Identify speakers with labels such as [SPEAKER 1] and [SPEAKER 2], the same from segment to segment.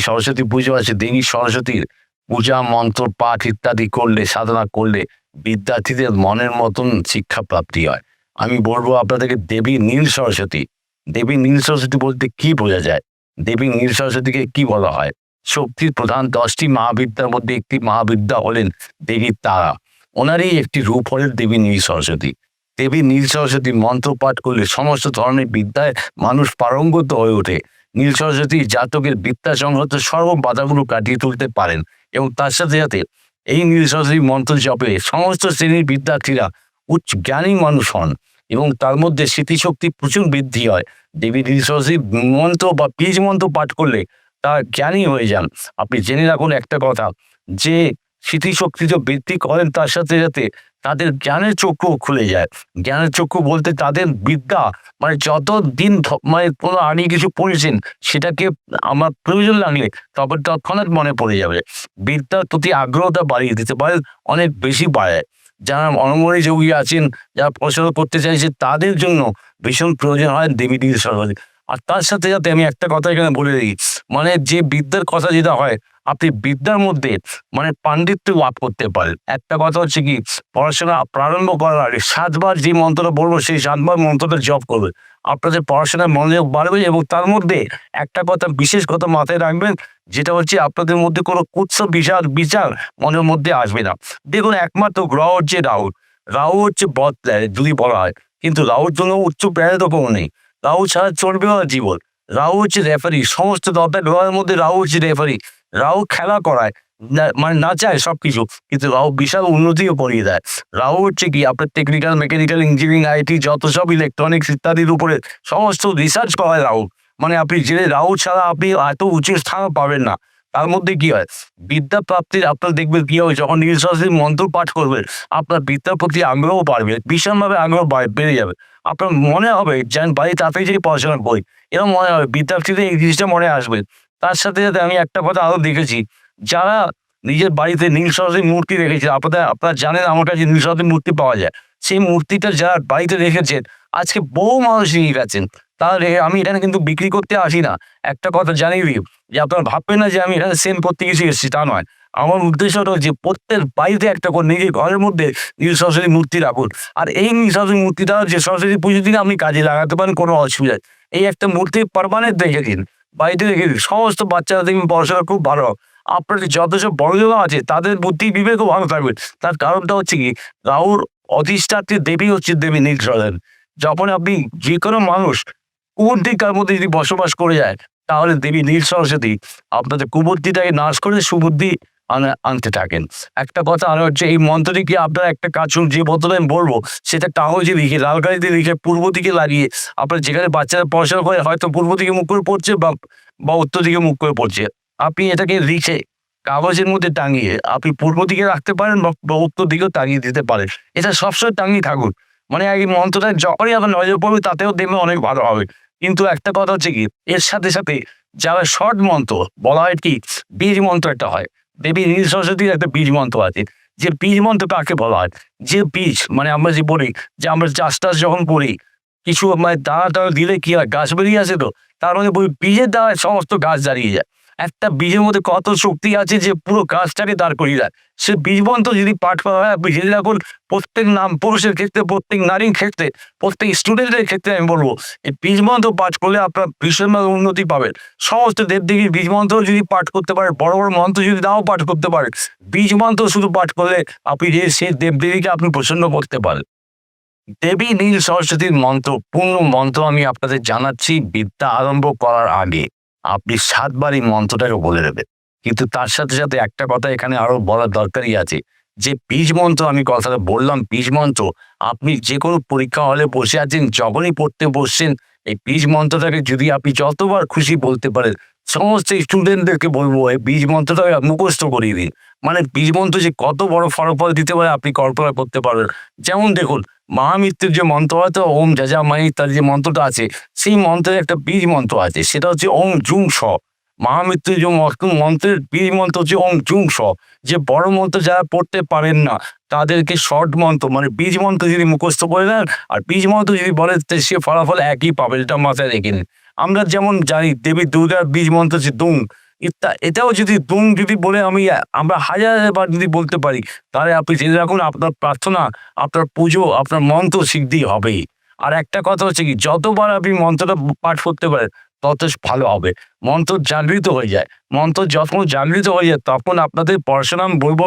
[SPEAKER 1] সরস্বতী পুজো আছে দেবী সরস্বতীর পূজা, মন্ত্র, পাঠ ইত্যাদি করলে, সাধনা করলে বিদ্যার্থীদের মনের মতন শিক্ষা প্রাপ্তি হয়। আমি বলব আপনাদেরকে দেবী নীল সরস্বতী। দেবী নীল সরস্বতী বলতে কি বোঝা যায়? দেবী নীল সরস্বতীকে কি বলা হয়? শক্তির প্রধান দশটি মহাবিদ্যার মধ্যে একটি মহাবিদ্যা হলেন দেবী তারা। ওনারই একটি রূপ হলেন দেবী নীল সরস্বতী। দেবী নীল সরস্বতী মন্ত্র পাঠ করলে সমস্ত ধরনের বিদ্যায় মানুষ পারঙ্গত হয়ে ওঠে। নীল সরস্বতী জাতকের বিদ্যা সংহত সর্ব বাধাগুলো কাটিয়ে তুলতে পারেন এবং তার সাথে সাথে এই নীল সরস্বতী মন্ত্র জপে সমস্ত শ্রেণির বিদ্যার্থীরা উচ্চ জ্ঞানী মানুষ হন এবং তার মধ্যে স্মৃতিশক্তি প্রচুর বৃদ্ধি হয়। দেবী নীল সরস্বতী মন্ত্র বা বীজ মন্ত্র পাঠ করলে তার জ্ঞানী হয়ে যান। আপনি জেনে রাখুন একটা কথা, যে স্মৃতিশক্তি যে বৃদ্ধি করেন তার সাথে সাথে তাদের জ্ঞানের চক্ষু খুলে যায়। জ্ঞানের চক্ষু বলতে তাদের বিদ্যা মানে যত দিন মানে কোনো আগে কিছু পড়েছেন সেটাকে আমার প্রয়োজন লাগলে তবে তৎক্ষণাৎ মনে পড়ে যাবে। বিদ্যার প্রতি আগ্রহটা বাড়িয়ে দিতে পারে অনেক বেশি বাড়ায়। যারা অনমরি যোগী আছেন, যারা পড়াশোনা করতে চাইছে তাদের জন্য ভীষণ প্রয়োজন হয় দেবী নীল সরস্বতী আর তার সাথে সাথে আমি একটা কথা এখানে বলে দিই মানে যে বিদ্যার কথা যেটা হয় আপনি বিদ্যার মধ্যে মানে পাণ্ডিত্য লাভ করতে পারেন। একটা কথা হচ্ছে কি, পড়াশোনা প্রারম্ভ করার আগে সাতবার যে মন্ত্রটা বলব, সেই সাতবার মন্ত্রটা জপ করবে। আপনাদের পড়াশোনায় মনোযোগ বাড়বে এবং তার মধ্যে একটা কথা বিশেষ কথা মাথায় রাখবেন, যেটা হচ্ছে আপনাদের মধ্যে কোনো কুৎস বিচার বিচার মনের মধ্যে আসবে না। দেখুন, একমাত্র গ্রহ হচ্ছে রাহু। রাহু হচ্ছে বদ যদি বলা হয়। কিন্তু রাহুর জন্য উচ্চ প্ল্যানেটও কোনো নেই। রাহু ছাড়া চলবে জীবন। রাহু হচ্ছে রেফারি সমস্ত দলটা গ্রহের মধ্যে রাহু হচ্ছে রেফারি রাহু খেলা করায় মানে না চায় সবকিছু, কিন্তু রাহু বিশাল উন্নতিও করিয়ে দেয়। রাহু হচ্ছে কি, আপনার টেকনিক্যাল মেকানিক্যাল ইঞ্জিনিয়ারিং আইটি যত সব ইলেকট্রনিক্স ইত্যাদির উপরে সমস্ত রিসার্চ করায় রাহু। মানে আপনি জেনে রাহু ছাড়া আপনি এত উঁচু স্থান পাবেন না। তার মধ্যে কি হয়, বিদ্যা প্রাপ্তির আপনার দেখবেন কি হয়, যখন সরস্বতী মন্ত্র পাঠ করবেন আপনার বিদ্যার প্রতি আগ্রহ বাড়বে ভীষণভাবে আগ্রহ বেড়ে যাবে। আপনার মনে হবে যেন বাড়ি তাড়াতাড়ি যে পড়াশোনা করি। এরকম মনে হবে বিদ্যার্থীদের এই জিনিসটা মনে আসবে। তার সাথে সাথে আমি একটা কথা আরও দেখেছি। যারা নিজের বাড়িতে নীল সরস্বতী মূর্তি রেখেছে আপনারা আপনারা জানেন আমার কাছে নীল সরস্বতী মূর্তি পাওয়া যায়। সেই মূর্তিটা যারা বাড়িতে রেখেছেন, আজকে বহু মানুষ নিয়ে গেছেন। তাহলে আমি এখানে কিন্তু বিক্রি করতে আসি না। একটা কথা জানিয়ে দিই, যে আপনারা ভাববেন না যে আমি এখানে সেম করতে গেছি এসেছি, তা নয়। আমার উদ্দেশ্যটা হচ্ছে প্রত্যেক বাড়িতে একটা করে নিজের ঘরের মধ্যে নীল সরস্বতী মূর্তি রাখুন। আর এই নীল সরস্বতী মূর্তিটা যে সরস্বতী পুজোর দিনে আপনি কাজে লাগাতে পারেন, কোনো অসুবিধা। এই একটা মূর্তি পারমানেন্ট রেখে দিন। বাড়িতে দিন সমস্ত বাচ্চারা দেখবেন পড়াশোনা খুব ভালো। আপনার যত সব বড়জন আছে, তাদের বুদ্ধি বিবেকও ভালো থাকবে। তার কারণটা হচ্ছে কি, রাহুর অধিষ্ঠাত্রী দেবী হচ্ছে দেবী নীল সরস্বতী যখন আপনি যে কোনো মানুষ কুবুদ্ধিকার মধ্যে যদি বসবাস করে যায়, তাহলে দেবী নীল সরস্বতী আপনাদের কুবুদ্ধিটাকে নাশ করে সুবুদ্ধি আনতে থাকেন। একটা কথা আর হচ্ছে, এই মন্ত্রটি কি আপনার একটা কাজ যে বোতলে আমি বলব, সেটা কাগজে লিখে, লাল কালিতে লিখে, পূর্ব দিকে লাগিয়ে, আপনার যেখানে বাচ্চারা পড়াশোনা করে, হয়তো পূর্ব দিকে মুখ করে পড়ছে বা বা উত্তর দিকে মুখ করে পড়ছে। আপনি এটাকে লিখে, কাগজের মধ্যে টাঙিয়ে, আপনি পূর্ব দিকে রাখতে পারেন বা- উত্তর দিকেও টাঙিয়ে দিতে পারেন। এটা সবসময় টাঙিয়ে থাকুন। মানে এই মন্ত্রটা যখনই আপনার নজর পড়বে, তাতেও দেখবে অনেক ভালো হবে। কিন্তু একটা কথা হচ্ছে কি, এর সাথে সাথে যারা শর্ট মন্ত্র, বলা হয় কি, বীজ মন্ত্র একটা হয় দেবী নীল সরস্বতীর একটা বীজ মন্ত্র আছে। যে বীজ মন্ত্র কাকে বলা হয়? যে বীজ মানে আমরা যে বলি, যে আমরা চাষ টাস যখন করি, কিছু মানে দাঁড়া টানা দিলে কি হয়? গাছ বেরিয়ে আসে তো? তার মধ্যে বলি বীজের দ্বারা সমস্ত গাছ দাঁড়িয়ে যায়। একটা বীজের মধ্যে কত শক্তি আছে যে পুরো গাছটাকে দাঁড় করিয়ে দেয়। সে বীজ মন্ত্র যদি পাঠ করা হয়, আপনি জেনে রাখুন, প্রত্যেক নাম পুরুষের ক্ষেত্রে, প্রত্যেক নারীর ক্ষেত্রে, প্রত্যেক স্টুডেন্টের ক্ষেত্রে আমি বলব, এই বীজ মন্ত্র পাঠ করলে আপনার ভীষণভাবে উন্নতি পাবেন। সমস্ত দেবদেবীর বীজ মন্ত্র যদি পাঠ করতে পারে বড় বড় মন্ত্র যদি নাও পাঠ করতে পারে বীজ মন্ত্র শুধু পাঠ করলে আপনি যে সেই দেবদেবীকে আপনি প্রসন্ন করতে পারেন। দেবী নীল সরস্বতীর মন্ত্র, পূর্ণ মন্ত্র আমি আপনাদের জানাচ্ছি, বিদ্যা আরম্ভ করার আগে। আপনি সাতবার এই মন্ত্রটাকে বলে দেবেন। কিন্তু তার সাথে সাথে একটা কথা এখানে আরও বলার দরকারই আছে। যে বীজ মন্ত্র আমি কথাটা বললাম, বীজ মন্ত্র, আপনি যে কোনো পরীক্ষা হলে বসে আছেন, যখনই পড়তে বসছেন, এই বীজ মন্ত্রটাকে যদি আপনি যতবার খুশি বলতে পারেন, সমস্ত স্টুডেন্টদেরকে বলব, এই বীজ মন্ত্রটাকে মুখস্থ করিয়ে দিন। মানে বীজ মন্ত্র যে কত বড় ফলাফল দিতে পারে, আপনি কল্পনা করতে পারবেন। যেমন দেখুন মহামৃত্যুর যে মন্ত্র হয় তো ওম যা মাই, তার যে মন্ত্রটা আছে সেই মন্ত্রের একটা বীজ মন্ত্র আছে, সেটা হচ্ছে ওম জুং স মহামৃত্যুর যে মন্ত্র- মন্ত্রের বীজ মন্ত্র হচ্ছে ওম জুং স যে বড় মন্ত্র যারা পড়তে পারেন না, তাদেরকে শর্ট মন্ত্র মানে বীজ মন্ত্র যদি মুখস্থ করে নেন, আর বীজ মন্ত্র যদি বলে সে ফলাফল একই পাবে এটা মাথায় রেখে নিন আমরা যেমন জানি, দেবী দুর্গার বীজ মন্ত্র হচ্ছে দুং। ইত্যা এটাও যদি তুম যদি বলে আমি, আমরা হাজার বার যদি বলতে পারি, তাহলে আপনি জেনে রাখুন, আপনার প্রার্থনা, আপনার পুজো, আপনার মন্ত্র সিদ্ধি হবেই। আর একটা কথা হচ্ছে কি, যতবার আপনি মন্ত্রটা পাঠ করতে পারেন, তত ভালো হবে। মন্ত্র জাগৃত হয়ে যায়। মন্ত্র যখন জাগৃত হয়ে যায়, তখন আপনাদের পড়াশোনা বলব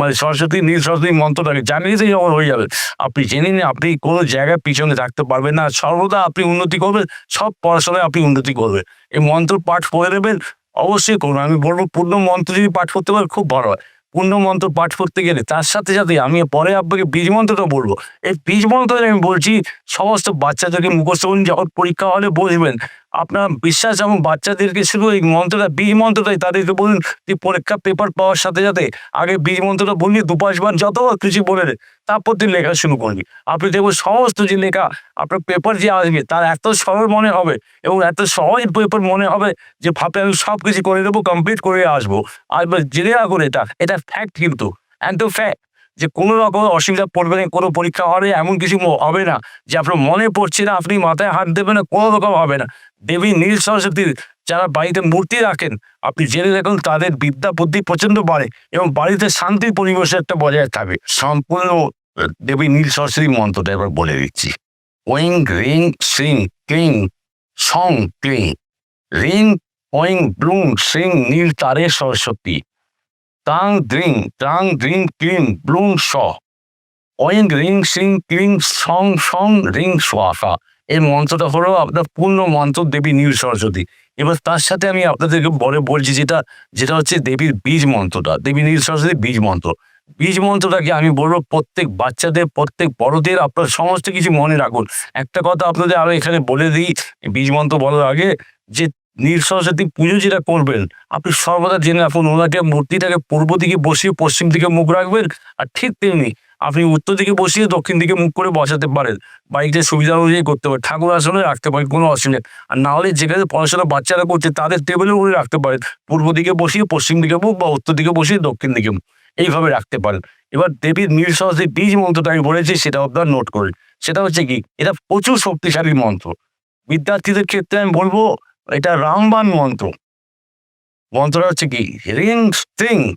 [SPEAKER 1] মানে সরস্বতী, নীল সরস্বতী মন্ত্রটাকে জাগৃত যখন হয়ে যাবে, আপনি জেনে নিন, আপনি কোনো জায়গায় পিছনে থাকতে পারবেন না। সর্বদা আপনি উন্নতি করবেন, সব পড়াশোনায় আপনি উন্নতি করবেন। এই মন্ত্র পাঠ করে দেবেন অবশ্যই করুন। আমি বলব, পূর্ণ মন্ত্র যদি পাঠ করতে পারেন, খুব ভালো হয়। পূর্ণ মন্ত্র পাঠ করতে গেলে তার সাথে সাথে আমি পরে আপনাকে বীজ মন্ত্রটা বলব। এই বীজ মন্ত্র আমি বলছি, সমস্ত বাচ্চাদেরকে মুখস্থ করুন, যখন পরীক্ষা হলে বলবেন আপনার বিশ্বাস এবং বাচ্চাদেরকে শুধু এই মন্ত্রটা, বীজ মন্ত্রটাই তাদেরকে বলুন তুই পরীক্ষা পেপার পাওয়ার সাথে সাথে আগে বীজ মন্ত্রটা বললি দু পাঁচবার যত কিছু বলে তারপর তুই লেখা শুরু করবি। আপনি দেখবেন সমস্ত যে লেখা, আপনার পেপার যে আসবে, তার এত সরল মনে হবে এবং এত সহজ পেপার মনে হবে যে ভাবে আমি সব কিছু করে দেবো কমপ্লিট করে আসব। আর জেনে রাখুন এটা এটা ফ্যাক্ট কিন্তু একদম ফ্যাক্ট যে কোনো রকম অসুবিধা পড়বে না, কোনো পরীক্ষা হবে এমন কিছু হবে না, যে আপনার মনে পড়ছে না, আপনি মাথায় হাত দেবেন না, কোনো রকম হবে না। দেবী নীল সরস্বতীর যারা বাড়িতে মূর্তি রাখেন, আপনি জেনে রাখুন তাদের বিদ্যা, বুদ্ধি প্রচণ্ড বাড়ে এবং বাড়িতে শান্তির পরিবেশ একটা বজায় থাকবে সম্পূর্ণ দেবী নীল সরস্বতী মন্ত্রটা এবার বলে দিচ্ছি। ওয়িং, রিং সিং ক্লিং, সং, ক্লিং। রিং, ওয়িং ব্লুং শ্রিং, নীল তারে সরস্বতী। তাং, দ্রিং তাং, দ্রিং, ক্লিং ব্লুং স। ওয়িং, রিং সিং ক্লিং, সং সং, রিং সোয়াফা এই মন্ত্রটা হলো আপনার পূর্ণ মন্ত্র দেবী নীল সরস্বতী। এবার তার সাথে আমি আপনাদেরকে বলে বলছি যেটা যেটা হচ্ছে দেবীর বীজ মন্ত্রটা, দেবী নীল সরস্বতী বীজ মন্ত্র। বীজ মন্ত্রটাকে আমি বলব প্রত্যেক বাচ্চাদের, প্রত্যেক বড়দের আপনার সমস্ত কিছু মনে রাখুন। একটা কথা আপনাদের আরও এখানে বলে দিই, বীজ মন্ত্র বলার আগে যে নীল সরস্বতী পুজো যেটা করবেন, আপনি সর্বদা জেনে রাখুন, ওনাকে মূর্তিটাকে পূর্ব দিকে বসিয়ে পশ্চিম দিকে মুখ রাখবেন, আর ঠিক তেমনি আপনি উত্তর দিকে বসিয়ে দক্ষিণ দিকে মুখ করে বসাতে পারেন। বাড়িতে সুবিধা অনুযায়ী করতে পারেন। ঠাকুর আসনে রাখতে পারেন, কোনো অসুবিধা। আর না হলে যেখানে পড়াশোনা বাচ্চারা করছে, তাদের টেবিলের উপরে রাখতে পারেন। পূর্ব দিকে বসিয়ে, পশ্চিম দিকে মুখ বা উত্তর দিকে বসিয়ে, দক্ষিণ দিকে মুখ। এইভাবে রাখতে পারেন। এবার দেবীর সহজে বীজ মন্ত্রটা আমি বলেছি, সেটা আপনার নোট করুন। সেটা হচ্ছে কি, এটা প্রচুর শক্তিশালী মন্ত্র। বিদ্যার্থীদের ক্ষেত্রে আমি বলব, এটা রামবান মন্ত্র। মন্ত্রটা হচ্ছে কি, রিং স্ট্রিং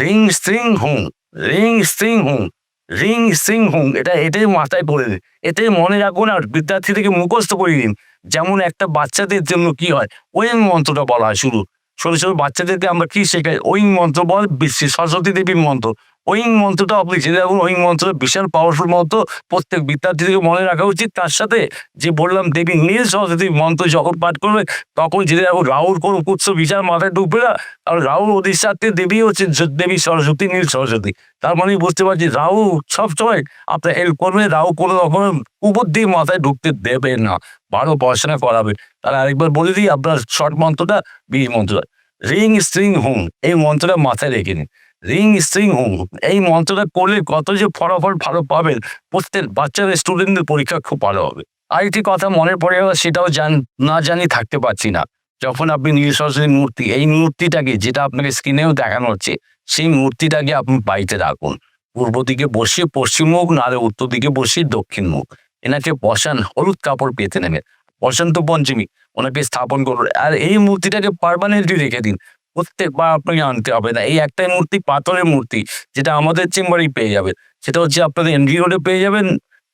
[SPEAKER 1] রিং স্ট্রিং হুং রিং স্ট্রিং হুং, রিং স্ট্রিং হুং, এটা এটাই মাথায় করে দিন এটাই মনে রাখুন আর বিদ্যার্থীদেরকে মুখস্থ করে দিন যেমন একটা বাচ্চাদের জন্য কি হয় ওই মন্ত্রটা বলা হয় শুরু। ছোট ছোট বাচ্চাদেরকে আমরা কি শেখাই? ওই মন্ত্র বল বিশ্ব সরস্বতী দেবীর মন্ত্র। ওই মন্ত্রটা আপনি জেনে রাখুন ওই মন্ত্র বিশাল পাওয়ারফুল মন্ত্র। প্রত্যেক বিদ্যার্থীদেরকে মনে রাখা উচিত। তার সাথে যে বললাম, দেবী নীল সরস্বতীর মন্ত্র যখন পাঠ করবে, তখন জেনে রাখুন রাহুল কোনো কুৎস বিশাল মাথায় ঢুকবে না, আর রাহুল অধিষ্ঠাত্রে দেবী হচ্ছে দেবী সরস্বতী, নীল সরস্বতী। তার মানে বুঝতে পারছি, রাহু সবসময় আপনার হেল্প করবে, রাহু কোনো রকমের দিয়ে মাথায় ঢুকতে দেবে না, ভালো পড়াশোনা করাবে। তাহলে আরেকবার বলে দিই, আপনার শর্ট মন্ত্রটা বীজ মন্ত্রটা। রিং স্ট্রিং হুম এই মন্ত্রটা মাথায় রেখে নিন রিং স্ট্রিং হুম এই মন্ত্রটা করলে কত যে ফলাফল ভালো পাবেন, প্রত্যেক বাচ্চাদের স্টুডেন্টদের পরীক্ষা খুব ভালো হবে। আরেকটি কথা মনে পড়ে সেটাও জান, না জানি থাকতে পারছি না। যখন আপনি নীল সরস্বতীর মূর্তি, এই মূর্তিটাকে, যেটা আপনাকে স্ক্রিনেও দেখানো হচ্ছে, সেই মূর্তিটাকে আপনি বাড়িতে রাখুন। পূর্ব দিকে বসিয়ে, পশ্চিম মুখ নাহলে উত্তর দিকে বসিয়ে দক্ষিণ মুখ। এনাকে বসান, হলুদ কাপড় পেতে নেবেন। বসন্ত পঞ্চমী ওনাকে স্থাপন করুন আর এই মূর্তিটাকে পারমানেন্টলি রেখে দিন। প্রত্যেকবার আপনাকে আনতে হবে না। এই একটাই মূর্তি, পাথরের মূর্তি, যেটা আমাদের চেম্বারেই পেয়ে যাবেন। সেটা হচ্ছে আপনাদের এনডি রোডে পেয়ে যাবেন,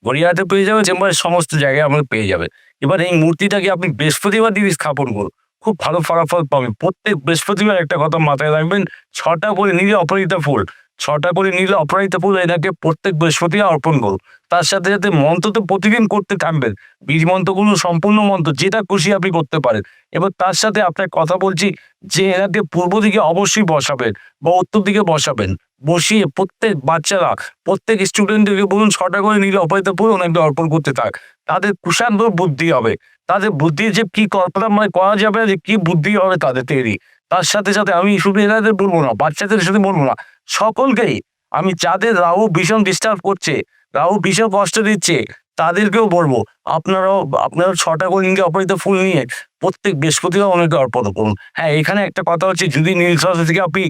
[SPEAKER 1] গড়িয়াহাটে পেয়ে যাবেন, চেম্বারের সমস্ত জায়গায় আমরা পেয়ে যাবেন। এবার এই মূর্তিটাকে আপনি বৃহস্পতিবার দিন স্থাপন করুন। খুব ভালো ফলাফল পাবেন। প্রত্যেক বৃহস্পতিবার একটা কথা মাথায় রাখবেন, ছটা করে নিলে অপরাজিতা ফুল। ছটা করে নিলে অপরাজিতা ফুল এটাকে প্রত্যেক বৃহস্পতি অর্পণ করুন। তার সাথে সাথে মন্ত্র তো প্রতিদিন করতে থাকবেন বীজ মন্ত্রগুলো সম্পূর্ণ মন্ত্র, যেটা খুশি আপনি করতে পারেন। এবার তার সাথে আপনার কথা বলছি যে এনাকে পূর্ব দিকে অবশ্যই বসাবেন বা উত্তর দিকে বসাবেন। বসিয়ে প্রত্যেক বাচ্চারা, প্রত্যেক স্টুডেন্টদেরকে বলুন, ছটা করে নিলে অপরাজিতা ফুল ওনাকে অর্পণ করতে থাক। তাদের কুশান্ত বুদ্ধি হবে। তাদের বুদ্ধি যে কি কল্পনা মানে করা যাবে যে কি বুদ্ধি হবে তাদের তৈরি। তার সাথে সাথে আমি শুধু এনাদের বলব না, বাচ্চাদের সাথে বলব না সকলকেই, আমি যাদের রাহু ভীষণ ডিস্টার্ব করছে, রাহু ভীষণ কষ্ট দিচ্ছে, তাদেরকেও বলব, আপনারাও, আপনারা ছটা নিজে অপরিত ফুল নিয়ে প্রত্যেক বৃহস্পতিবার অনেকে অর্পণ করুন। হ্যাঁ এখানে একটা কথা হচ্ছে, যদি নীল সরস্বতী থেকে আপনি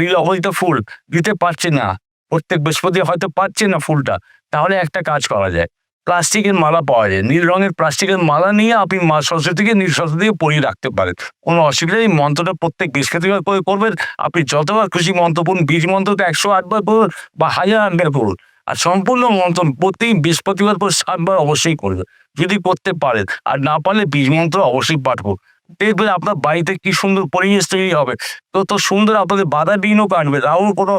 [SPEAKER 1] নীল অপরিত ফুল দিতে পারছেন না, প্রত্যেক বৃহস্পতি হয়তো পাচ্ছে না ফুলটা, তাহলে একটা কাজ করা যায়। প্লাস্টিকের মালা পাওয়া যায়। নীল রঙের প্লাস্টিকের মালা নিয়ে আপনি মা সরস্বতীকে, নীল সরস্বতীকে পরিয়ে রাখতে পারেন। কোনো অসুবিধা নেই, মন্ত্রটা প্রত্যেক বৃহস্পতিবার করে করবেন। আপনি যতবার খুশি মন্ত্র পড়ুন বীজ মন্ত্রটা একশো আটবার পড়ুন বা হাজার আটবার পড়ুন। আর সম্পূর্ণ মন্ত্র প্রতি বৃহস্পতিবার পর সাতবার অবশ্যই করবেন। যদি করতে পারেন, আর না পারলে বীজ মন্ত্র অবশ্যই পাঠ করুন। দেখবেন আপনার বাড়িতে কি সুন্দর পরিবেশ তৈরি হবে। তো তো সুন্দর আপনাদের বাধা বিঘ্ন কাটবে। রাহুল কোনো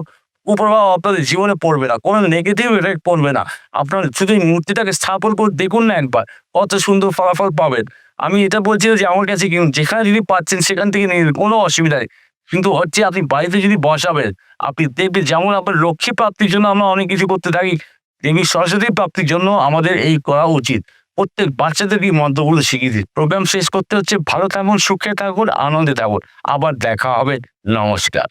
[SPEAKER 1] কুপ্রভাব আপনাদের জীবনে পড়বে না, কোনো নেগেটিভ এফেক্ট পড়বে না। আপনার শুধু এই মূর্তিটাকে স্থাপন করে দেখুন না একবার, কত সুন্দর ফলাফল পাবেন। আমি এটা বলছি যে আমার কাছে কিনুন যেখানে যদি পাচ্ছেন সেখান থেকে নিয়ে কোনো অসুবিধা নেই। কিন্তু হচ্ছে আপনি বাড়িতে যদি বসাবেন, আপনি দেখবেন যেমন আপনার লক্ষ্মী প্রাপ্তির জন্য আমরা অনেক কিছু করতে থাকি, দেবী সরস্বতী প্রাপ্তির জন্য আমাদের এই করা উচিত। প্রত্যেক বাচ্চাদেরকে মন্ত্রগুলো শিখিয়ে দিন। প্রোগ্রাম শেষ করতে হচ্ছে ভালো থাকুন, সুখে থাকুন, আনন্দে থাকুন। আবার দেখা হবে। নমস্কার।